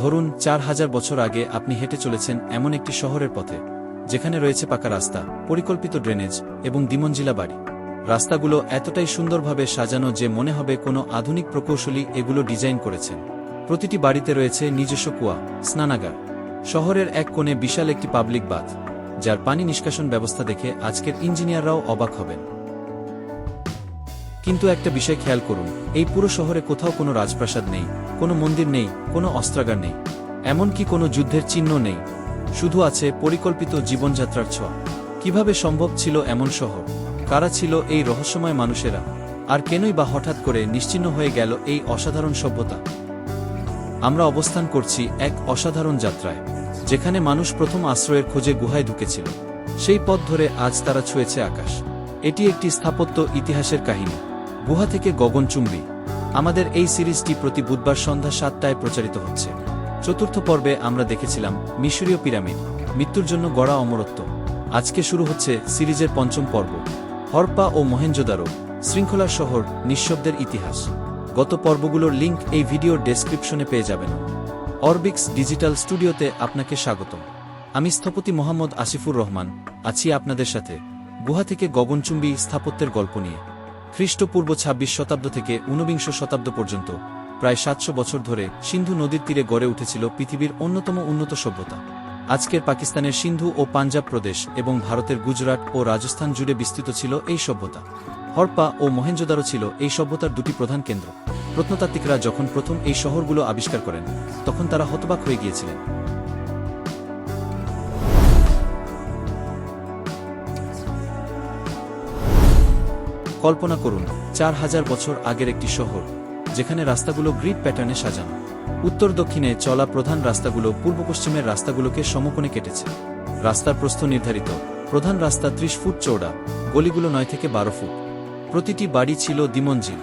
ধরুন, চার হাজার বছর আগে আপনি হেঁটে চলেছেন এমন একটি শহরের পথে, যেখানে রয়েছে পাকা রাস্তা, পরিকল্পিত ড্রেনেজ এবং দিমঞ্জিলা বাড়ি। রাস্তাগুলো এতটাই সুন্দরভাবে সাজানো যে মনে হবে কোনো আধুনিক প্রকৌশলী এগুলো ডিজাইন করেছেন। প্রতিটি বাড়িতে রয়েছে নিজস্ব কুয়া, স্নানাগার। শহরের এক কোণে বিশাল একটি পাবলিক বাথ, যার পানি নিষ্কাশন ব্যবস্থা দেখে আজকের ইঞ্জিনিয়াররাও অবাক হবেন। কিন্তু একটা বিষয় খেয়াল করুন, এই পুরো শহরে কোথাও কোনো রাজপ্রাসাদ নেই, কোনো মন্দির নেই, কোনো অস্ত্রাগার নেই। এমনকি কোনো যুদ্ধের চিহ্ন নেই। শুধু আছে পরিকল্পিত জীবনযাত্রার ছোঁয়া। কীভাবে সম্ভব ছিল এমন শহর? কারা ছিল এই রহস্যময় মানুষেরা? আর কেনই বা হঠাৎ করে নিশ্চিহ্ন হয়ে গেল এই অসাধারণ সভ্যতা? আমরা অবস্থান করছি এক অসাধারণ যাত্রায়, যেখানে মানুষ প্রথম আশ্রয়ের খোঁজে গুহায় ঢুকেছিল। সেই পথ ধরে আজ তারা ছুঁয়েছে আকাশ। এটি একটি স্থাপত্য ইতিহাসের কাহিনী। গুহা থেকে গগনচুম্বী আমাদের এই সিরিজটি প্রতি বুধবার সন্ধ্যা সাতটায় প্রচারিত হচ্ছে। চতুর্থ পর্বে আমরা দেখেছিলাম মিশরীয় পিরামিড, মৃত্যুর জন্য গড়া অমরত্ব। আজকে শুরু হচ্ছে সিরিজের পঞ্চম পর্ব। হরপা ও মহেঞ্জোদারো শৃঙ্খলার শহর, নিঃশব্দের ইতিহাস। গত পর্বগুলোর লিঙ্ক এই ভিডিওর ডেসক্রিপশনে পেয়ে যাবেন। অরবিক্স ডিজিটাল স্টুডিওতে আপনাকে স্বাগতম। আমি স্থপতি মোহাম্মদ আসিফুর রহমান, আছি আপনাদের সাথে। গুহা থেকে গগনচুম্বী স্থাপত্যের গল্প নিয়ে। খ্রিস্টপূর্ব ২৬ শতাব্দ থেকে ঊনবিংশ শতাব্দ পর্যন্ত, প্রায় সাতশো বছর ধরে সিন্ধু নদীর তীরে গড়ে উঠেছিল পৃথিবীর অন্যতম উন্নত সভ্যতা। আজকের পাকিস্তানের সিন্ধু ও পাঞ্জাব প্রদেশ এবং ভারতের গুজরাট ও রাজস্থান জুড়ে বিস্তৃত ছিল এই সভ্যতা। হরপা ও মহেঞ্জোদারো ছিল এই সভ্যতার দুটি প্রধান কেন্দ্র। প্রত্নতাত্ত্বিকরা যখন প্রথম এই শহরগুলো আবিষ্কার করেন, তখন তারা হতবাক হয়ে গিয়েছিলেন। কল্পনা করুন, চার হাজার বছর আগের একটি শহর, যেখানে রাস্তাগুলো গ্রিড প্যাটার্নে সাজানো। উত্তর দক্ষিণে চলা প্রধান রাস্তাগুলো পূর্ব পশ্চিমের রাস্তাগুলোকে সমকোণে কেটেছে। রাস্তার প্রস্থ নির্ধারিত, প্রধান রাস্তা ত্রিশ ফুট চৌড়া গলিগুলো নয় থেকে বারো ফুট। প্রতিটি বাড়ি ছিল দ্বিমঞ্জিল।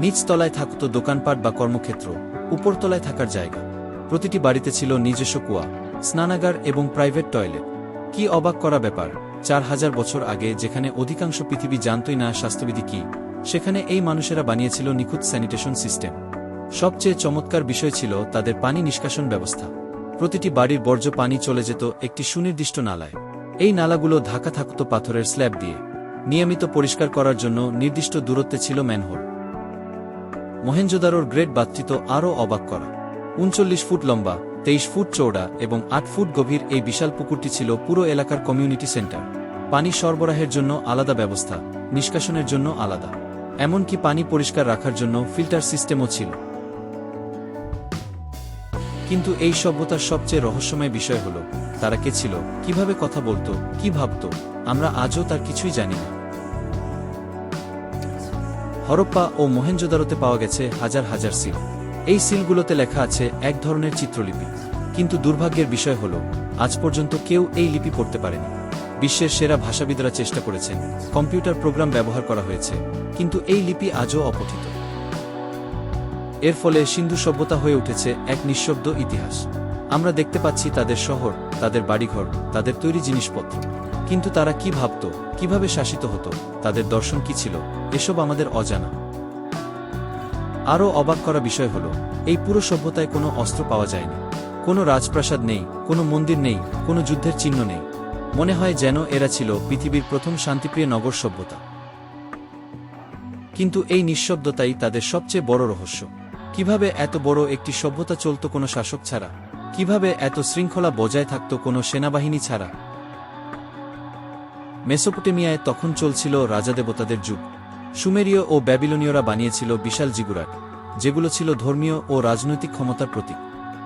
নিচ তলায় থাকত দোকানপাট বা কর্মক্ষেত্র, উপরতলায় থাকার জায়গা। প্রতিটি বাড়িতে ছিল নিজস্ব কুয়া, স্নানাগার এবং প্রাইভেট টয়লেট। কি অবাক করা ব্যাপার চার হাজার বছর আগে যেখানে অধিকাংশ পৃথিবী জানতই না স্বাস্থ্যবিধি কি, সেখানে এই মানুষেরা বানিয়েছিল নিখুঁত স্যানিটেশন সিস্টেম। সবচেয়ে চমৎকার বিষয় ছিল তাদের পানি নিষ্কাশন ব্যবস্থা। প্রতিটি বাড়ির বর্জ্য পানি চলে যেত একটি সুনির্দিষ্ট নালায়। এই নালাগুলো ঢাকা থাকত পাথরের স্ল্যাব দিয়ে। নিয়মিত পরিষ্কার করার জন্য নির্দিষ্ট দূরত্বে ছিল ম্যানহোল। মহেঞ্জোদারোর গ্রেট বাত্রিত আরও অবাক করা। উনচল্লিশ ফুট লম্বা তেইশ ফুট চৌড়া এবং আট ফুট গভীর এই বিশাল পুকুরটি ছিল পুরো এলাকার কমিউনিটি সেন্টার। পানি সরবরাহের জন্য আলাদা ব্যবস্থা, নিষ্কাশনের জন্য আলাদা। এমনকি পানি পরিষ্কার রাখার জন্য ফিল্টার সিস্টেমও ছিল। কিন্তু এই সভ্যতার সবচেয়ে রহস্যময় বিষয় হল, তারা কে ছিল, কীভাবে কথা বলতো, কি ভাবত, আমরা আজও তার কিছুই জানি না। হরপ্পা ও মোহেঞ্জোদারোতে পাওয়া গেছে হাজার হাজার সিল। এই সিলগুলোতে লেখা আছে এক ধরনের চিত্রলিপি। কিন্তু দুর্ভাগ্যের বিষয় হল, আজ পর্যন্ত কেউ এই লিপি পড়তে পারেনি। বিশ্বের সেরা ভাষাবিদরা চেষ্টা করেছেন, কম্পিউটার প্রোগ্রাম ব্যবহার করা হয়েছে, কিন্তু এই লিপি আজও অপঠিত। এর ফলে সিন্ধু সভ্যতা হয়ে উঠেছে এক নিঃশব্দ ইতিহাস। আমরা দেখতে পাচ্ছি তাদের শহর, তাদের বাড়িঘর, তাদের তৈরি জিনিসপত্র। কিন্তু তারা কি ভাবত, কীভাবে শাসিত হতো, তাদের দর্শন কি ছিল, এসব আমাদের অজানা। আরও অবাক করা বিষয় হল, এই পুরো সভ্যতায় কোনো অস্ত্র পাওয়া যায়নি। কোনো রাজপ্রাসাদ নেই, কোনো মন্দির নেই, কোনো যুদ্ধের চিহ্ন নেই। মনে হয় যেন এরা ছিল পৃথিবীর প্রথম শান্তিপ্রিয় নগর সভ্যতা। কিন্তু এই নিঃশব্দতাই তাদের সবচেয়ে বড় রহস্য। কীভাবে এত বড় একটি সভ্যতা চলত কোনো শাসক ছাড়া? কীভাবে এত শৃঙ্খলা বজায় থাকত কোনো সেনাবাহিনী ছাড়া? মেসোপটেমিয়ায় তখন চলছিল রাজাদেবতাদের যুগ। সুমেরীয় ও ব্যাবিলনীয়রা বানিয়েছিল বিশাল জিগুরাট যেগুলো ছিল ধর্মীয় ও রাজনৈতিক ক্ষমতার প্রতীক।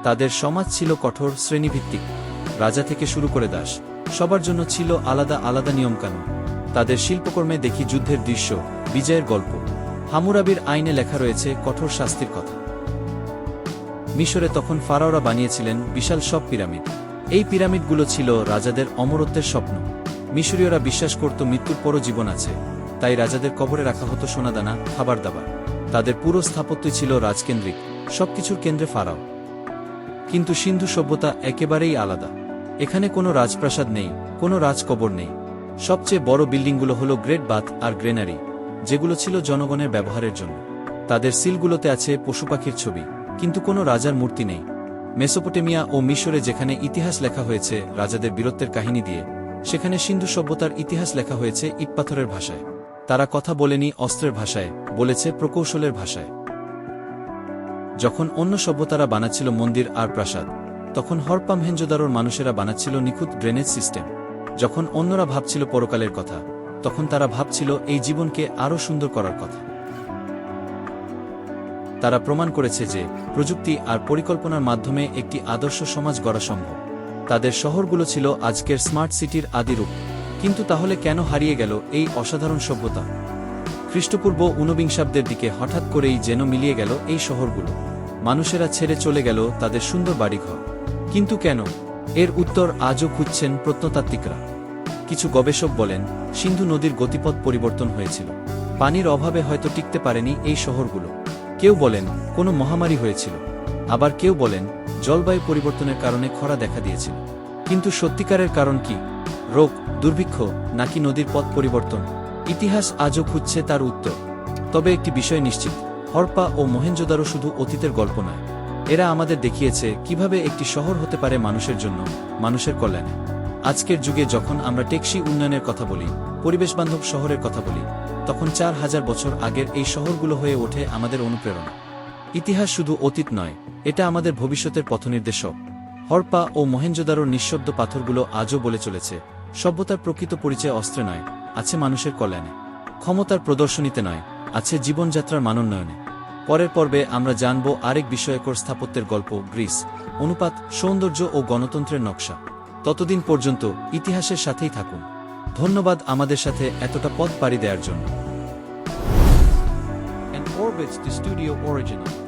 তাদের সমাজ ছিল কঠোর শ্রেণীভিত্তিক। রাজা থেকে শুরু করে দাস, সবার জন্য ছিল আলাদা আলাদা নিয়মকানুন। তাদের শিল্পকর্মে দেখি যুদ্ধের দৃশ্য, বিজয়ের গল্প। হামুরাবির আইনে লেখা রয়েছে কঠোর শাস্তির কথা। মিশরে তখন ফারাওরা বানিয়েছিলেন বিশাল সব পিরামিড। এই পিরামিডগুলো ছিল রাজাদের অমরত্বের স্বপ্ন। মিশরীয়রা বিশ্বাস করত মৃত্যুর পরও জীবন আছে। তাই রাজাদের কবরে রাখা হতো সোনাদানা খাবার দাবার তাদের পুরো স্থাপত্যই ছিল রাজকেন্দ্রিক, সবকিছুর কেন্দ্রে ফারাও। কিন্তু সিন্ধু সভ্যতা একেবারেই আলাদা। এখানে কোনো রাজপ্রাসাদ নেই, কোনো রাজকবর নেই। সবচেয়ে বড় বিল্ডিংগুলো হলো গ্রেট বাথ আর গ্রেনারি, যেগুলো ছিল জনগণের ব্যবহারের জন্য। তাদের সিলগুলোতে আছে পশু পাখির ছবি, কিন্তু কোনো রাজার মূর্তি নেই। মেসোপটেমিয়া ও মিশরে যেখানে ইতিহাস লেখা হয়েছে রাজাদের বীরত্বের কাহিনী দিয়ে, সেখানে সিন্ধু সভ্যতার ইতিহাস লেখা হয়েছে ইটপাথরের ভাষায়। তারা কথা বলেনি অস্ত্রের ভাষায়, বলেছে প্রকৌশলের ভাষায়। যখন অন্য সভ্যতারা বানাচ্ছিল মন্দির আর প্রাসাদ, তখন হরপা মহেঞ্জোদারোর মানুষেরা বানাচ্ছিল নিখুঁত ড্রেনেজ সিস্টেম। যখন অন্যরা ভাবছিল পরকালের কথা, তখন তারা ভাবছিল এই জীবনকে আরও সুন্দর করার কথা। তারা প্রমাণ করেছে যে প্রযুক্তি আর পরিকল্পনার মাধ্যমে একটি আদর্শ সমাজ গড়া সম্ভব। তাদের শহরগুলো ছিল আজকের স্মার্ট সিটির আদিরূপ কিন্তু তাহলে কেন হারিয়ে গেল এই অসাধারণ সভ্যতা? খ্রিস্টপূর্ব ঊনবিংশাব্দের দিকে হঠাৎ করেই যেন মিলিয়ে গেল এই শহরগুলো। মানুষেরা ছেড়ে চলে গেল তাদের সুন্দর বাড়িঘর। কিন্তু কেন? এর উত্তর আজও খুঁজছেন প্রত্নতাত্ত্বিকরা। কিছু গবেষক বলেন, সিন্ধু নদীর গতিপথ পরিবর্তন হয়েছিল। পানির অভাবে হয়তো টিকতে পারেনি এই শহরগুলো। কেউ বলেন, কোনো মহামারী হয়েছিল। আবার কেউ বলেন, জলবায়ু পরিবর্তনের কারণে খরা দেখা দিয়েছিল। কিন্তু সত্যিকারের কারণ কি? রোগ, দুর্ভিক্ষ নাকি নদীর পথ পরিবর্তন? ইতিহাস আজও খুঁজছে তার উত্তর। তবে একটি বিষয় নিশ্চিত, হরপা ও মহেঞ্জোদারো শুধু অতীতের গল্প নয়। এরা আমাদের দেখিয়েছে কীভাবে একটি শহর হতে পারে মানুষের জন্য, মানুষের কল্যাণে। আজকের যুগে যখন আমরা টেকসই উন্নয়নের কথা বলি, পরিবেশবান্ধব শহরের কথা বলি, তখন চার হাজার বছর আগের এই শহরগুলো হয়ে ওঠে আমাদের অনুপ্রেরণা। ইতিহাস শুধু অতীত নয়, এটা আমাদের ভবিষ্যতের পথনির্দেশক। হরপা ও মহেঞ্জোদারোর নিঃশব্দ পাথরগুলো আজও বলে চলেছে সভ্যতার প্রকৃত পরিচয় অস্ত্রে নয়, আছে মানুষের কল্যাণে। ক্ষমতার প্রদর্শনীতে নয়, আছে জীবনযাত্রার মানোন্নয়নে। পরের পর্বে আমরা জানব আরেক বিষয়কর স্থাপত্যের গল্প, গ্রিস, অনুপাত, সৌন্দর্য ও গণতন্ত্রের নকশা। ততদিন পর্যন্ত ইতিহাসের সাথেই থাকুন। ধন্যবাদ আমাদের সাথে এতটা পথ পাড়ি দেওয়ার জন্য। And orbits the studio original.